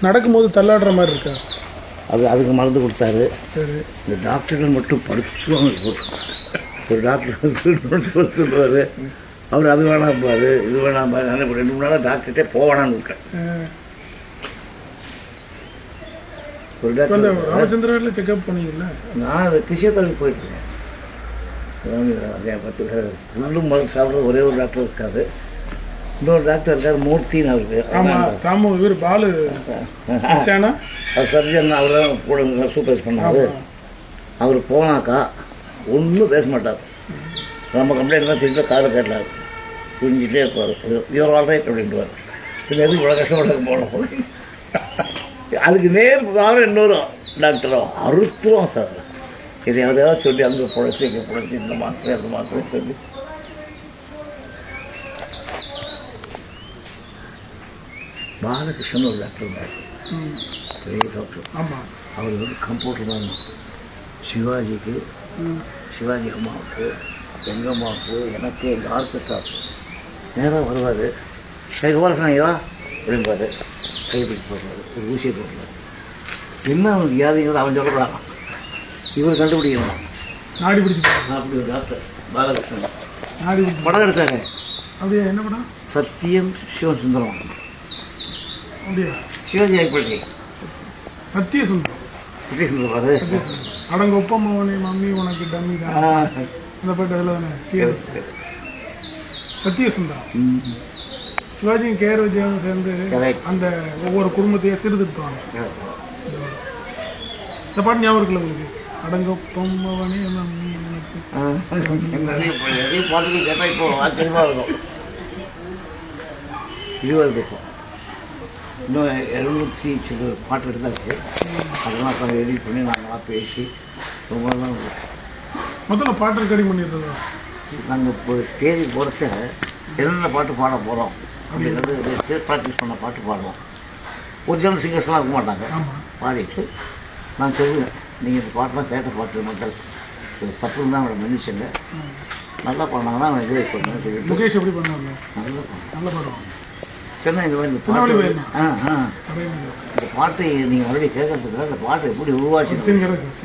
நடக்கும்போது தள்ளாடுற மாதிரி இருக்கா? அது அதுக்கு மருந்து கொடுத்தாரு. இந்த டாக்டர்கள் மட்டும் படுத்துவாங்க. ஒரு டாக்டர் சொல்லுவார் அவர் அது வேணாம்பாரு இது வேணாம்பாரு. நான் ரெண்டு மூணு நாளாக டாக்டர்கிட்டே போவேணான்னு இருக்கேன். அஹ், ஒரு டாக்டர் ராமச்சந்திரன்ல செக்அப் பண்ணீங்கல்ல நான் பிசியோதெரபி போயிட்டுருக்கேன் பத்து ஃபுல்லும் மருந்து சாப்பிட்ற ஒரே ஒரு டாக்டர் இருக்காது இன்னொரு டாக்டர் இருக்கார் மூர்த்தின்னு அவருக்கு ஆமா ராமு இவர் பாலு. அவர் சர்ஜன் அவர் தான் கூட சூப்பர்வைஸ் பண்ணாரு அவர் போனாக்கா ஒன்றும் பேச மாட்டார். நம்ம கம்ப்ளைண்ட்லாம் செஞ்சு காரை கேட்டார் புரிஞ்சுட்டே இருப்பார். இவர் ஆல்ரைட் அப்படின்ட்டுவார் இது எதுக்கு இவ்வளோ கஷ்டப்பட்டு போகணும் அதுக்கு நேர் வாரம் இன்னொரு டாக்டரும் அறுத்துரும் சார். எதையாவது சொல்லி அங்கே புழைச்சி இங்கே புழைச்சி இந்த மாத்திரை அந்த மாத்திரை சொல்லி. பாலகிருஷ்ணன் ஒரு டாக்டர் இருந்தார். பெரிய டாக்டர் ஆமா. அவர் வந்து கம்ப்யூட்டர் தான். சிவாஜிக்கு சிவாஜி அம்மாவுக்கு எங்கள் அம்மாவுக்கு எனக்கு எங்கள் ஆர்கெஸ்ட்ராவுக்கு நேராக வருவார். கைகோரசன் ஐயா அப்படின்பாரு கை பிடிச்சு போடுறாரு ஒரு ஊசியை போடுறாரு என்ன அவனுக்கு வியாதிங்கிறது அவன் சொல்லக்கூடாது. இவர் கண்டுபிடிக்கணும். நாடி பிடிச்சு. அப்படி ஒரு டாக்டர் பாலகிருஷ்ணன். நாடி படம் எடுத்தாரு. அப்படியா என்ன படம்? சத்தியம் சிவன் சுந்தரம். அப்படியா? சிவாஜி ஆகிப்பட்டி சத்திய சுந்தரம் சத்திய சுந்தரம் பாரு சத்திய சுந்தரம் அடங்கொப்பம் மவனே மம்மி உனக்கு டம்மி அந்த பாட்டு அதில் தானே. சத்திய சுந்தரம் சிவாஜியும் கேஆர் விஜயாவும் சேர்ந்து. அந்த ஒவ்வொரு குடும்பத்தையும் சீர்திருத்துவாங்க இந்த பாட்டு ஞாபகம் இருக்குல்ல உங்களுக்கு? அடங்கொப்பம் மவனே மம்மி உனக்கு. ஆ, நிறைய பா- நிறைய பாட்டுகள் கேட்டால் இப்போ ஆச்சரியமாக இருக்கும். இருபது பக்கம் இன்னும் இரநூத்தி சில பாட்டு இருந்தாச்சு. அதெல்லாம் அப்புறம் எடிட் பண்ணி நாங்களாம் பேசி ரொம்ப தான் முதல்ல பாட்டு ரெக்கார்டிங் பண்ணிடுறதா நாங்கள் இப்போ ஸ்டேஜுக்கு போகிறச்ச என்னென்ன பாட்டு பாட போகிறோம் அப்படிங்கிறது ப்ராக்டிஸ் பண்ண பாட்டு பாடுவோம். ஒரிஜினல் சிங்கர்ஸ்லாம் இருக்க மாட்டாங்க. பாடிட்டு நான் சொல்லுவேன் நீங்கள் இந்த பாட்டெலாம் கேட்ட பாட்டு மக்கள் இது தப்பு தான் அவனை மன்னிச்சுங்க. நல்லா பண்ணாங்கன்னா அவன் எப்படி பண்ணாங்க நல்லா நல்ல படம் சொன்னா இந்த மாதிரி பாட்டு இந்த பாட்டை நீங்கள் மறுபடியும் கேட்கறதுக்கு இந்த பாட்டை எப்படி உருவாச்சு